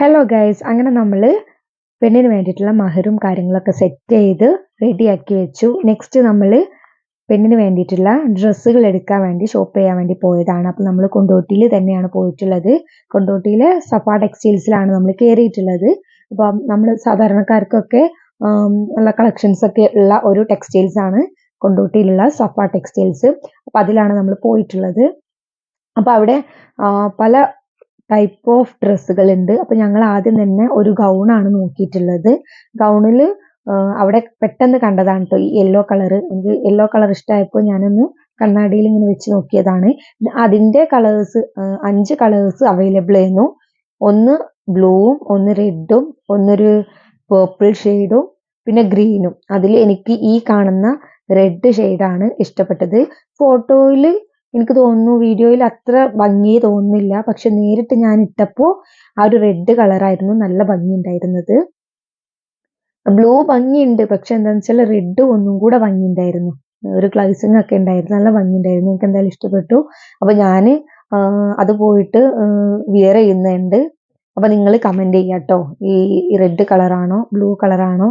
Hello guys അങ്ങനെ നമ്മൾ പെണ്ണിന് വേണ്ടിയിട്ടുള്ള മഹറും കാര്യങ്ങളൊക്കെ സെറ്റ് ചെയ്ത് റെഡിയാക്കി വെച്ചു. നെക്സ്റ്റ് നമ്മൾ പെണ്ണിന് വേണ്ടിയിട്ടുള്ള ഡ്രസ്സുകൾ എടുക്കാൻ വേണ്ടി ഷോപ്പ് ചെയ്യാൻ വേണ്ടി പോയതാണ്. അപ്പോൾ നമ്മൾ കൊണ്ടോട്ടിയിൽ തന്നെയാണ് പോയിട്ടുള്ളത്. കൊണ്ടോട്ടിയിലെ സഫ ടെക്സ്റ്റൈൽസിലാണ് നമ്മൾ കയറിയിട്ടുള്ളത് അപ്പം നമ്മൾ സാധാരണക്കാർക്കൊക്കെ ഉള്ള കളക്ഷൻസ് ഒക്കെ ഉള്ള ഒരു ടെക്സ്റ്റൈൽസ് ആണ് കൊണ്ടോട്ടിയിലുള്ള സഫ ടെക്സ്റ്റൈൽസ് അപ്പം അതിലാണ് നമ്മൾ പോയിട്ടുള്ളത്. അപ്പോൾ അവിടെ പല ടൈപ്പ് ഓഫ് ഡ്രസ്സുകൾ ഉണ്ട്. അപ്പൊ ഞങ്ങൾ ആദ്യം തന്നെ ഒരു ഗൗണാണ് നോക്കിയിട്ടുള്ളത്. ഗൗണിൽ അവിടെ പെട്ടെന്ന് കണ്ടതാണ് കേട്ടോ ഈ യെല്ലോ കളർ എനിക്ക് യെല്ലോ കളർ ഇഷ്ടമായപ്പോൾ ഞാനൊന്ന് കണ്ണാടിയിൽ ഇങ്ങനെ വെച്ച് നോക്കിയതാണ്. അതിന്റെ കളേഴ്സ് അഞ്ച് കളേഴ്സ് അവൈലബിൾ ആയിരുന്നു. ഒന്ന് ബ്ലൂവും ഒന്ന് റെഡും ഒന്നൊരു പേർപ്പിൾ ഷെയ്ഡും പിന്നെ ഗ്രീനും അതിൽ എനിക്ക് ഈ കാണുന്ന റെഡ് ഷെയ്ഡാണ് ഇഷ്ടപ്പെട്ടത്. ഫോട്ടോയിൽ എനിക്ക് തോന്നുന്നു വീഡിയോയിൽ അത്ര ഭംഗി തോന്നുന്നില്ല. പക്ഷെ നേരിട്ട് ഞാൻ ഇട്ടപ്പോൾ ആ ഒരു റെഡ് കളറായിരുന്നു നല്ല ഭംഗി ഉണ്ടായിരുന്നത്. ബ്ലൂ ഭംഗിയുണ്ട്. പക്ഷെ എന്താണെന്ന് വെച്ചാൽ റെഡ് ഒന്നും കൂടെ ഭംഗി ഉണ്ടായിരുന്നു. ഒരു ഗ്ലൗസിങ് ഒക്കെ ഉണ്ടായിരുന്നു. നല്ല ഭംഗി ഉണ്ടായിരുന്നു. എനിക്ക് എന്തായാലും ഇഷ്ടപ്പെട്ടു. അപ്പൊ ഞാൻ അത് പോയിട്ട് വിയർ ചെയ്യുന്നുണ്ട്. അപ്പൊ നിങ്ങൾ കമന്റ് ചെയ്യാം കേട്ടോ. ഈ റെഡ് കളറാണോ ബ്ലൂ കളറാണോ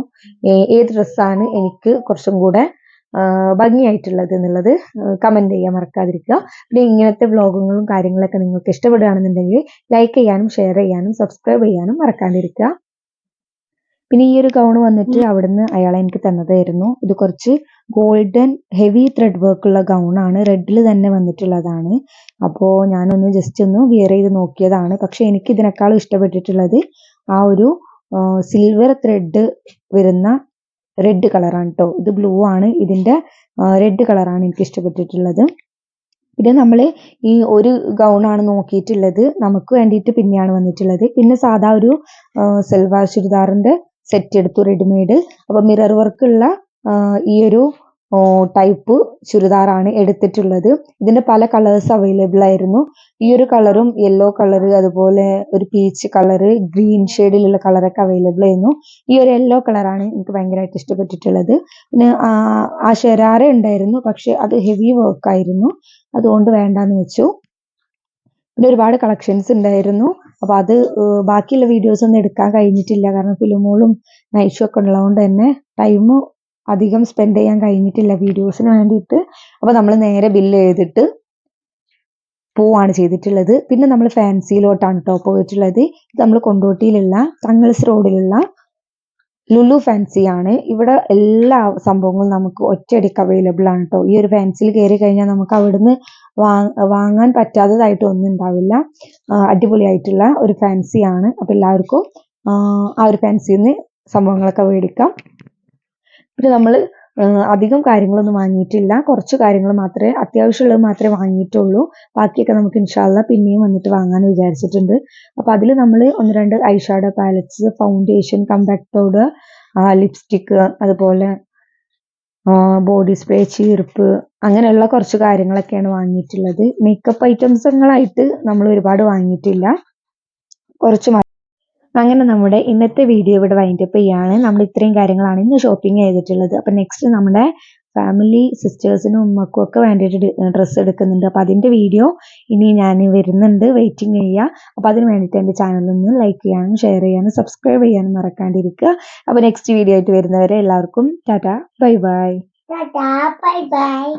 ഏത് ഡ്രസ്സാണ് എനിക്ക് കുറച്ചും കൂടെ ഭംഗിയായിട്ടുള്ളത് എന്നുള്ളത് കമന്റ് ചെയ്യാൻ മറക്കാതിരിക്കുക. പിന്നെ ഇങ്ങനത്തെ വ്ളോഗുകളും കാര്യങ്ങളൊക്കെ നിങ്ങൾക്ക് ഇഷ്ടപ്പെടുകയാണെന്നുണ്ടെങ്കിൽ ലൈക്ക് ചെയ്യാനും ഷെയർ ചെയ്യാനും സബ്സ്ക്രൈബ് ചെയ്യാനും മറക്കാതിരിക്കുക. പിന്നെ ഈ ഒരു ഗൗൺ വന്നിട്ട് അവിടുന്ന് അയാൾ എനിക്ക് തന്നതായിരുന്നു. ഇത് കുറച്ച് ഗോൾഡൻ ഹെവി ത്രെഡ് വർക്ക് ഉള്ള ഗൗൺ ആണ്. റെഡിൽ തന്നെ വന്നിട്ടുള്ളതാണ്. അപ്പോൾ ഞാനൊന്ന് ജസ്റ്റ് ഒന്ന് വിയർ ചെയ്ത് നോക്കിയതാണ്. പക്ഷെ എനിക്ക് ഇതിനേക്കാളും ഇഷ്ടപ്പെട്ടിട്ടുള്ളത് ആ ഒരു സിൽവർ ത്രെഡ് വരുന്ന റെഡ് കളറാണ് കേട്ടോ ഇത് ബ്ലൂ ആണ്. ഇതിന്റെ റെഡ് കളറാണ് എനിക്ക് ഇഷ്ടപ്പെട്ടിട്ടുള്ളത്. പിന്നെ നമ്മൾ ഈ ഒരു ഗൗണാണ് നോക്കിയിട്ടുള്ളത്. നമുക്ക് വേണ്ടിയിട്ട് പിന്നെയാണ് വന്നിട്ടുള്ളത്. പിന്നെ സാധാ ഒരു സെൽവാർ ചുരിദാറിന്റെ സെറ്റ് എടുത്തു റെഡിമെയ്ഡ് അപ്പോൾ മിറർ വർക്ക് ഉള്ള ആ, ഈ ഒരു ടൈപ്പ് ചുരിദാറാണ് എടുത്തിട്ടുള്ളത്. ഇതിന്റെ പല കളേഴ്സ് അവൈലബിൾ ആയിരുന്നു. ഈ ഒരു കളറും യെല്ലോ കളർ അതുപോലെ ഒരു പീച്ച് കളർ ഗ്രീൻ ഷെയ്ഡിലുള്ള കളറൊക്കെ അവൈലബിൾ ആയിരുന്നു. ഈ ഒരു യെല്ലോ കളറാണ് എനിക്ക് ഭയങ്കരമായിട്ട് ഇഷ്ടപ്പെട്ടിട്ടുള്ളത്. പിന്നെ ആ, ഷെരാറ ഉണ്ടായിരുന്നു പക്ഷെ അത് ഹെവി വർക്ക് ആയിരുന്നു. അതുകൊണ്ട് വേണ്ടാന്ന് വെച്ചു. പിന്നെ ഒരുപാട് കളക്ഷൻസ് ഉണ്ടായിരുന്നു. അപ്പൊ അത് ബാക്കിയുള്ള വീഡിയോസ് ഒന്നും എടുക്കാൻ കഴിഞ്ഞിട്ടില്ല. കാരണം ഫിലിമോളും നൈറ്റ് ഷോ ഒക്കെ ഉള്ളതുകൊണ്ട് തന്നെ ടൈം അധികം സ്പെൻഡ് ചെയ്യാൻ കഴിഞ്ഞിട്ടില്ല വീഡിയോസിന് വേണ്ടിയിട്ട്. അപ്പോൾ നമ്മൾ നേരെ ബില്ല് ചെയ്തിട്ട് പോവാണ് ചെയ്തിട്ടുള്ളത്. പിന്നെ നമ്മൾ ഫാൻസിയിലോട്ടാണ് കേട്ടോ പോയിട്ടുള്ളത്. ഇത് നമ്മൾ കൊണ്ടോട്ടിയിലുള്ള തങ്ങൾസ് റോഡിലുള്ള ലുലു ഫാൻസിയാണ് ഇവിടെ എല്ലാ സംഭവങ്ങളും നമുക്ക് ഒറ്റയടിക്ക് അവൈലബിൾ ആണ് കേട്ടോ ഈ ഒരു ഫാൻസിയിൽ കയറി കഴിഞ്ഞാൽ നമുക്ക് അവിടുന്ന് വാങ്ങാൻ പറ്റാത്തതായിട്ട് ഒന്നും ഉണ്ടാവില്ല. അടിപൊളിയായിട്ടുള്ള ഒരു ഫാൻസിയാണ് ആണ്. അപ്പൊ എല്ലാവർക്കും ആ, ഒരു ഫാൻസിയിൽ നിന്ന് സംഭവങ്ങളൊക്കെ മേടിക്കാം. പിന്നെ നമ്മൾ അധികം കാര്യങ്ങളൊന്നും വാങ്ങിയിട്ടില്ല. കുറച്ച് കാര്യങ്ങൾ മാത്രമേ അത്യാവശ്യമുള്ളത് മാത്രമേ വാങ്ങിയിട്ടുള്ളൂ. ബാക്കിയൊക്കെ നമുക്ക് ഇൻഷാല്ല പിന്നെയും വന്നിട്ട് വാങ്ങാൻ വിചാരിച്ചിട്ടുണ്ട്. അപ്പോൾ അതിൽ നമ്മൾ ഒന്ന് രണ്ട് eyeshadow palettes foundation compact powder lipstick അതുപോലെ ബോഡി സ്പ്രേ ചീർപ്പ് അങ്ങനെയുള്ള കുറച്ച് കാര്യങ്ങളൊക്കെയാണ് വാങ്ങിയിട്ടുള്ളത്. മേക്കപ്പ് ഐറ്റംസുകളായിട്ട് നമ്മൾ ഒരുപാട് വാങ്ങിയിട്ടില്ല. കുറച്ച് അങ്ങനെ നമ്മുടെ ഇന്നത്തെ വീഡിയോ ഇവിടെ വൈൻഡ് അപ്പ് ചെയ്യാണ്. നമ്മൾ ഇത്രയും കാര്യങ്ങളാണ് ഇന്ന് ഷോപ്പിംഗ് ചെയ്തിട്ടുള്ളത്. അപ്പൊ നെക്സ്റ്റ് നമ്മുടെ ഫാമിലി സിസ്റ്റേഴ്സിനും ഉമ്മക്കും ഒക്കെ വേണ്ടിയിട്ട് ഡ്രസ്സ് എടുക്കുന്നുണ്ട്. അപ്പൊ അതിന്റെ വീഡിയോ ഇനി ഞാൻ വരുന്നുണ്ട്. വെയിറ്റിംഗ് ചെയ്യുക അപ്പൊ അതിന് വേണ്ടിയിട്ട് എന്റെ ചാനൽ ഒന്ന് ലൈക്ക് ചെയ്യാനും ഷെയർ ചെയ്യാനും സബ്സ്ക്രൈബ് ചെയ്യാനും മറക്കാണ്ടിരിക്കുക. അപ്പോൾ നെക്സ്റ്റ് വീഡിയോ ആയിട്ട് വരുന്നവരെ എല്ലാവർക്കും tata bye bye tata bye bye-bye.